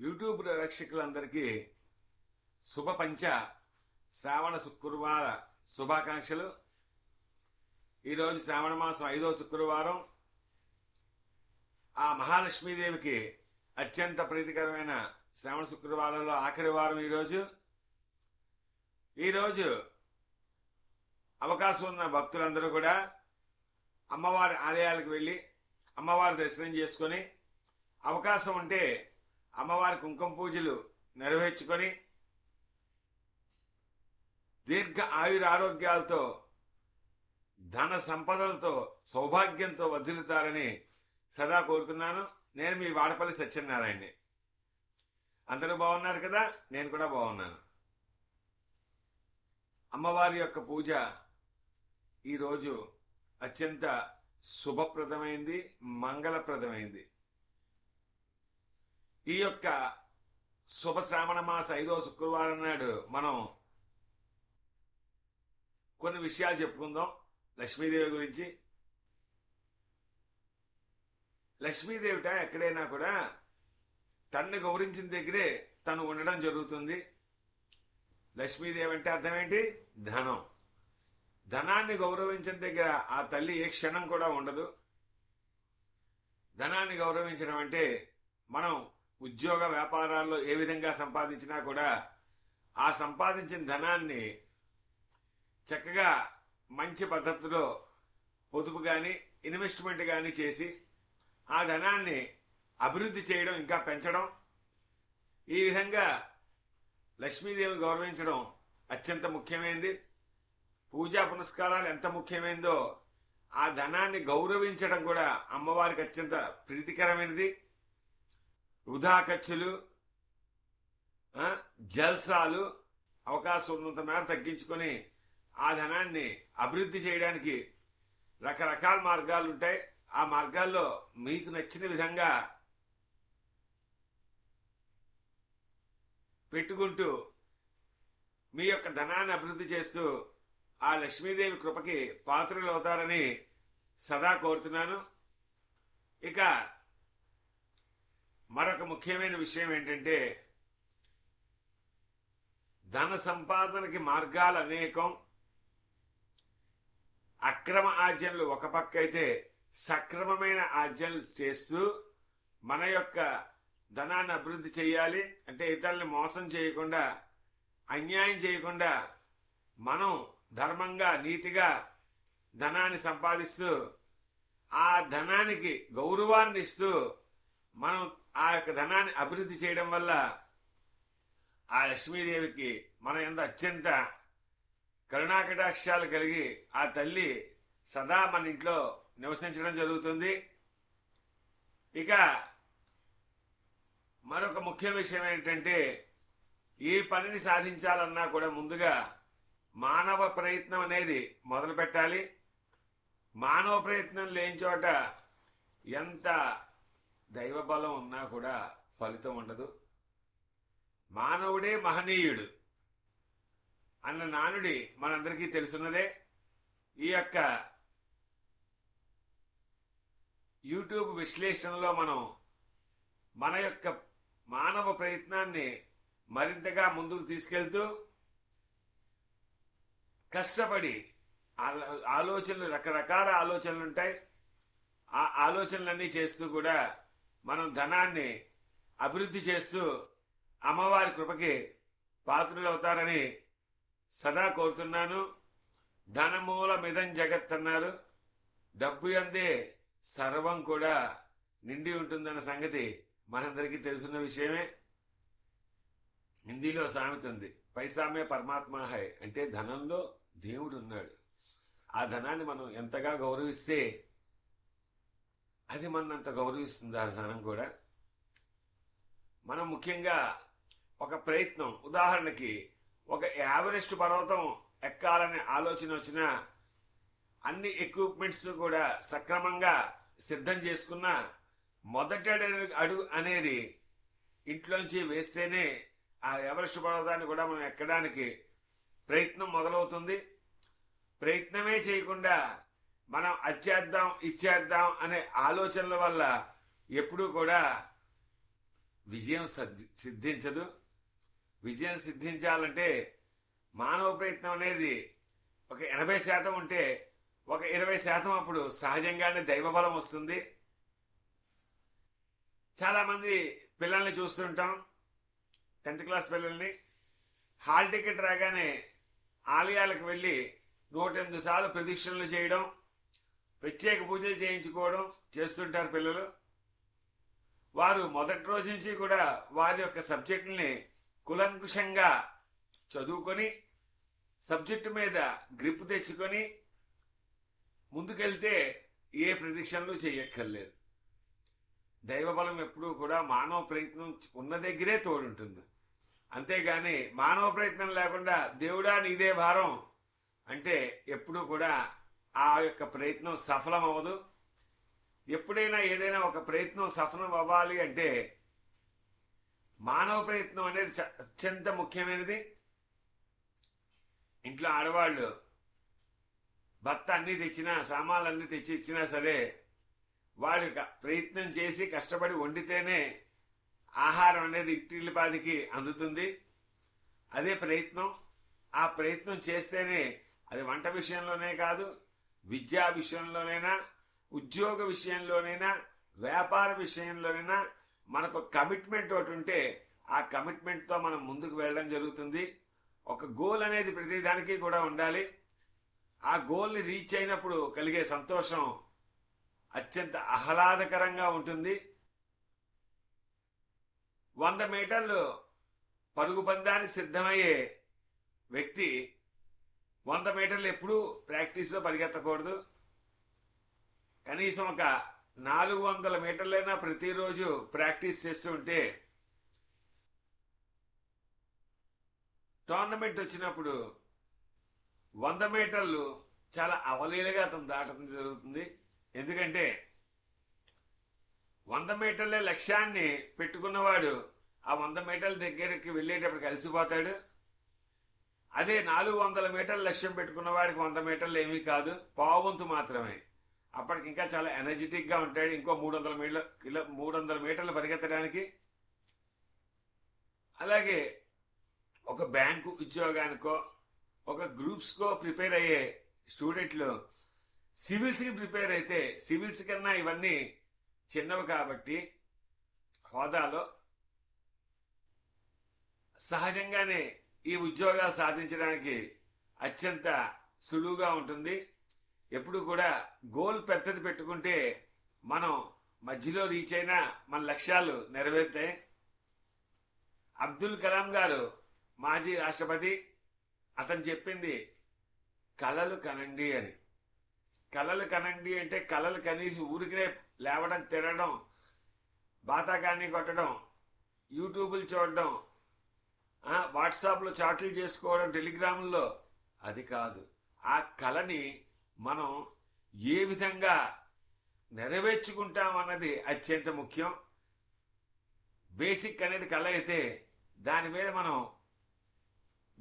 YouTube ప్రేక్షకులందరికీ శుభ పంచ శ్రావణ శుక్రవార శుభాకాంక్షలు. ఈరోజు శ్రావణ మాసం ఐదో శుక్రవారం. ఆ మహాలక్ష్మీదేవికి అత్యంత ప్రీతికరమైన శ్రావణ శుక్రవారంలో ఆఖరి వారం ఈరోజు. ఈరోజు అవకాశం ఉన్న భక్తులందరూ కూడా అమ్మవారి ఆలయాలకు వెళ్ళి అమ్మవారి దర్శనం చేసుకొని అవకాశం ఉంటే అమ్మవారి కుంకుమ పూజలు నెరవేర్చుకొని దీర్ఘ ఆయుర ఆరోగ్యాలతో ధన సంపదలతో సౌభాగ్యంతో వర్ధిల్లుతారని సదా కోరుతున్నాను. నేను మీ వాడపల్లి సత్యనారాయణని అందరూ బాగున్నారు కదా? నేను కూడా బాగున్నాను. అమ్మవారి యొక్క పూజ ఈరోజు అత్యంత శుభప్రదమైంది మంగళప్రదమైంది. ఈ యొక్క శుభ శ్రావణ మాస ఐదో శుక్రవారం నాడు మనం కొన్ని విషయాలు చెప్పుకుందాం. లక్ష్మీదేవి గురించి. లక్ష్మీదేవిట ఎక్కడైనా కూడా తన్ను గౌరవించిన దగ్గరే తను ఉండడం జరుగుతుంది. లక్ష్మీదేవి అంటే అర్థం ఏంటి? ధనం. ధనాన్ని గౌరవించిన దగ్గర ఆ తల్లి ఏ క్షణం కూడా ఉండదు. ధనాన్ని గౌరవించడం అంటే మనం ఉద్యోగ వ్యాపారాల్లో ఏ విధంగా సంపాదించినా కూడా ఆ సంపాదించిన ధనాన్ని చక్కగా మంచి పద్ధతిలో పొదుపు కానీ ఇన్వెస్ట్మెంట్ కానీ చేసి ఆ ధనాన్ని అభివృద్ధి చేయడం ఇంకా పెంచడం ఈ విధంగా లక్ష్మీదేవిని గౌరవించడం అత్యంత ముఖ్యమైనది పూజా పునస్కారాలు ఎంత ముఖ్యమైనదో ఆ ధనాన్ని గౌరవించడం కూడా అమ్మవారికి అత్యంత ప్రీతికరమైనది. వృధా ఖర్చులు జల్సాలు అవకాశం ఉన్నంత మేర తగ్గించుకొని ఆ ధనాన్ని అభివృద్ధి చేయడానికి రకరకాల మార్గాలు ఉంటాయి ఆ మార్గాల్లో మీకు నచ్చిన విధంగా పెట్టుకుంటూ మీ యొక్క ధనాన్ని అభివృద్ధి చేస్తూ ఆ లక్ష్మీదేవి కృపకి పాత్రలు అవుతారని సదా కోరుతున్నాను. ఇక మరొక ముఖ్యమైన విషయం ఏంటంటే ధన సంపాదనకి మార్గాలు అనేకం. అక్రమ ఆర్జనలు ఒక పక్క అయితే సక్రమమైన ఆర్జనలు చేస్తూ మన యొక్క ధనాన్ని అభివృద్ధి చేయాలి. అంటే ఇతరుల్ని మోసం చేయకుండా అన్యాయం చేయకుండా మనం ధర్మంగా నీతిగా ధనాన్ని సంపాదిస్తూ ఆ ధనానికి గౌరవాన్ని ఇస్తూ మనం ఆ యొక్క ధనాన్ని అభివృద్ధి చేయడం వల్ల ఆ లక్ష్మీదేవికి మన ఎంత అత్యంత కరుణాకటాక్షాలు కలిగి ఆ తల్లి సదా మన ఇంట్లో నివసించడం జరుగుతుంది. ఇక మరొక ముఖ్య విషయం ఏంటంటే ఏ పనిని సాధించాలన్నా కూడా ముందుగా మానవ ప్రయత్నం అనేది మొదలు పెట్టాలి మానవ ప్రయత్నం లేని చోట ఎంత దైవ బలం ఉన్నా కూడా ఫలితం ఉండదు. మానవుడే మహనీయుడు అన్న నానుడి మనందరికీ తెలుసున్నదే. ఈ యొక్క యూట్యూబ్ విశ్లేషణలో మనం మన యొక్క మానవ ప్రయత్నాన్ని మరింతగా ముందుకు తీసుకెళ్తూ కష్టపడి ఆలోచనలు రకరకాల ఆలోచనలు ఉంటాయి ఆ ఆలోచనలన్నీ చేస్తూ కూడా మనం ధనాన్ని అభివృద్ధి చేస్తూ అమ్మవారి కృపకి పాత్రులు అవుతారని సదా కోరుతున్నాను. ధనమూల మిదం జగత్ అన్నారు. డబ్బు అందే సర్వం కూడా నిండి ఉంటుందన్న సంగతి మనందరికీ తెలుసున్న విషయమే. హిందీలో సామెత ఉంది పైసామే పరమాత్మ హై. అంటే ధనంలో దేవుడు ఉన్నాడు ఆ ధనాన్ని మనం ఎంతగా గౌరవిస్తే అది మనంత గౌరవిస్తుంది ఆ ధనం కూడా. మనం ముఖ్యంగా ఒక ప్రయత్నం ఉదాహరణకి ఒక యావరెస్ట్ పర్వతం ఎక్కాలనే ఆలోచన వచ్చిన అన్ని ఎక్విప్మెంట్స్ కూడా సక్రమంగా సిద్ధం చేసుకున్న మొదటి అడుగు- అడుగు అనేది ఇంట్లోంచి వేస్తేనే ఆ ఎవరెస్ట్ పర్వతాన్ని కూడా మనం ఎక్కడానికి ప్రయత్నం మొదలవుతుంది. ప్రయత్నమే చేయకుండా మనం అచ్చేద్దాం ఇచ్చేద్దాం అనే ఆలోచనల వల్ల ఎప్పుడూ కూడా విజయం సిద్ధించదు. విజయం సిద్ధించాలంటే మానవ ప్రయత్నం అనేది ఒక ఎనభై శాతం ఉంటే ఒక ఇరవై శాతం అప్పుడు సహజంగానే దైవబలం వస్తుంది. చాలామంది పిల్లల్ని చూస్తుంటాం టెన్త్ క్లాస్ పిల్లల్ని. హాల్ టికెట్ రాగానే ఆలయాలకు వెళ్ళి నూట ఎనిమిది సార్లు ప్రదక్షిణలు చేయడం ప్రత్యేక పూజలు చేయించుకోవడం చేస్తుంటారు పిల్లలు. వారు మొదటి రోజు నుంచి కూడా వారి యొక్క సబ్జెక్టుని కులంకుషంగా చదువుకొని సబ్జెక్టు మీద గ్రిప్ తెచ్చుకొని ముందుకెళ్తే ఏ ప్రదక్షిణలు చేయక్కర్లేదు. దైవబలం ఎప్పుడూ కూడా మానవ ప్రయత్నం ఉన్న దగ్గరే తోడుంటుంది. అంతేగాని మానవ ప్రయత్నం లేకుండా దేవుడా నీదే భారం అంటే ఎప్పుడూ కూడా ఆ యొక్క ప్రయత్నం సఫలం అవ్వదు ఎప్పుడైనా ఏదైనా ఒక ప్రయత్నం సఫలం అవ్వాలి అంటే మానవ ప్రయత్నం అనేది అత్యంత ముఖ్యమైనది. ఇంట్లో ఆడవాళ్ళు భర్త అన్నీ తెచ్చినా సామాన్లు అన్నీ తెచ్చి ఇచ్చినా సరే వాళ్ళు క- ప్రయత్నం చేసి కష్టపడి వండితేనే ఆహారం అనేది ఇంటిల్లిపాదికి అందుతుంది. అదే ప్రయత్నం. ఆ ప్రయత్నం చేస్తేనే అది వంట విషయంలోనే కాదు విద్యా విషయంలోనైనా ఉద్యోగ విషయంలోనైనా వ్యాపార విషయంలోనైనా మనకు కమిట్మెంట్ ఒకటి ఉంటే ఆ కమిట్మెంట్తో మనం ముందుకు వెళ్ళడం జరుగుతుంది. ఒక గోల్ అనేది ప్రతిదానికి కూడా ఉండాలి. ఆ గోల్ని రీచ్ అయినప్పుడు కలిగే సంతోషం అత్యంత ఆహ్లాదకరంగా ఉంటుంది. వంద మీటర్లు పరుగు పందానికి సిద్ధమయ్యే వ్యక్తి వంద మీటర్లు ఎప్పుడూ ప్రాక్టీస్లో పరిగెత్తకూడదు. కనీసం ఒక నాలుగు వందల మీటర్లైనా ప్రతిరోజు ప్రాక్టీస్ చేస్తూ ఉంటే టోర్నమెంట్ వచ్చినప్పుడు వంద మీటర్లు చాలా అవలీలగా అతను దాటడం జరుగుతుంది. ఎందుకంటే వంద మీటర్లే లక్ష్యాన్ని పెట్టుకున్నవాడు ఆ వంద మీటర్ల దగ్గరికి వెళ్ళేటప్పుడు కలిసిపోతాడు. అదే నాలుగు వందల మీటర్లు లక్ష్యం పెట్టుకున్న వాడికి వంద మీటర్లు ఏమీ కాదు పావంతు మాత్రమే. అప్పటికి ఇంకా చాలా ఎనర్జెటిక్గా ఉంటాడు. ఇంకో మూడు వందల మీటర్ల కిలో మూడు వందల మీటర్లు పరిగెత్తడానికి. అలాగే ఒక బ్యాంకు ఉద్యోగానికో ఒక గ్రూప్స్కో ప్రిపేర్ అయ్యే స్టూడెంట్లు సివిల్స్కి ప్రిపేర్ అయితే సివిల్స్ కన్నా ఇవన్నీ చిన్నవి కాబట్టి హోదాలో సహజంగానే ఈ ఉద్యోగాలు సాధించడానికి అత్యంత సులువుగా ఉంటుంది. ఎప్పుడు కూడా గోల్ పెద్దది పెట్టుకుంటే మనం మధ్యలో రీచ్ అయినా మన లక్ష్యాలు నెరవేరుతాయి. అబ్దుల్ కలాం గారు మాజీ రాష్ట్రపతి అతను చెప్పింది కలలు కనండి అని. కలలు కనండి అంటే కలలు కనీసి ఊరికినే లేవడం తినడం బాతాకాన్ని కొట్టడం యూట్యూబ్లు చూడడం వాట్సాప్లో చాట్లు చేసుకోవడం టెలిగ్రామ్లో? అది కాదు. ఆ కళని మనం ఏ విధంగా నెరవేర్చుకుంటాం అన్నది అత్యంత ముఖ్యం. బేసిక్ అనేది కళ అయితే దాని మీద మనం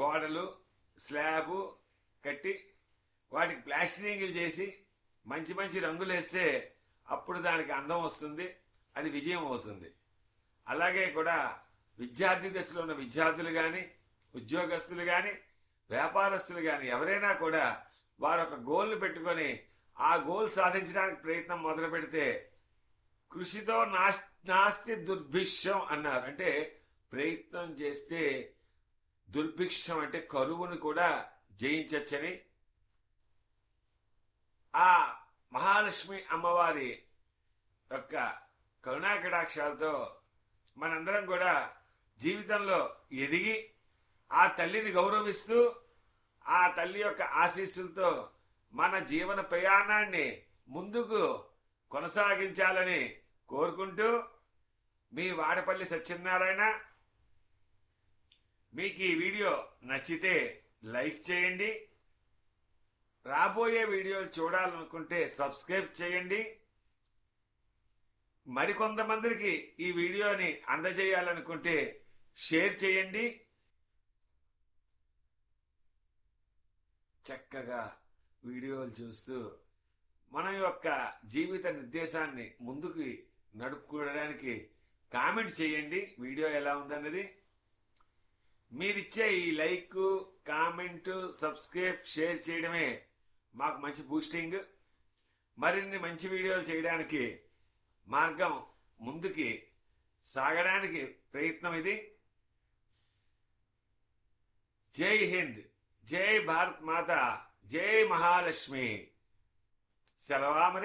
గోడలు స్లాబు కట్టి వాటికి ప్లాస్టరింగ్లు చేసి మంచి మంచి రంగులు వేస్తే అప్పుడు దానికి అందం వస్తుంది అది విజయం అవుతుంది. అలాగే కూడా విద్యార్థి దశలో ఉన్న విద్యార్థులు కానీ ఉద్యోగస్తులు కానీ వ్యాపారస్తులు కానీ ఎవరైనా కూడా వారు ఒక గోల్ని పెట్టుకొని ఆ గోల్ సాధించడానికి ప్రయత్నం మొదలు పెడితే కృషితో నాస్- నాస్తి దుర్భిక్షం అన్నారు. అంటే ప్రయత్నం చేస్తే దుర్భిక్షం అంటే కరువును కూడా జయించచ్చని ఆ మహాలక్ష్మి అమ్మవారి యొక్క కరుణాకటాక్షాలతో మనందరం కూడా జీవితంలో ఎదిగి ఆ తల్లిని గౌరవిస్తూ ఆ తల్లి యొక్క ఆశీస్సులతో మన జీవన ప్రయాణాన్ని ముందుకు కొనసాగించాలని కోరుకుంటూ మీ వాడపల్లి సత్యనారాయణ మీకు ఈ వీడియో నచ్చితే లైక్ చేయండి. రాబోయే వీడియోలు చూడాలనుకుంటే సబ్స్క్రైబ్ చేయండి. మరికొంతమందికి ఈ వీడియోని అందజేయాలనుకుంటే షేర్ చేయండి. చక్కగా వీడియోలు చూస్తూ మన యొక్క జీవిత నిర్దేశాన్ని ముందుకు నడుపుకోవడానికి కామెంట్ చేయండి. వీడియో ఎలా ఉందన్నది. మీరిచ్చే ఈ లైక్ కామెంట్ సబ్స్క్రైబ్ షేర్ చేయడమే మాకు మంచి బూస్టింగ్. మరిన్ని మంచి వీడియోలు చేయడానికి మార్గం ముందుకి సాగడానికి ప్రయత్నం ఇది. जय हिंद जय भारत माता जय महालक्ष्मी। सलाम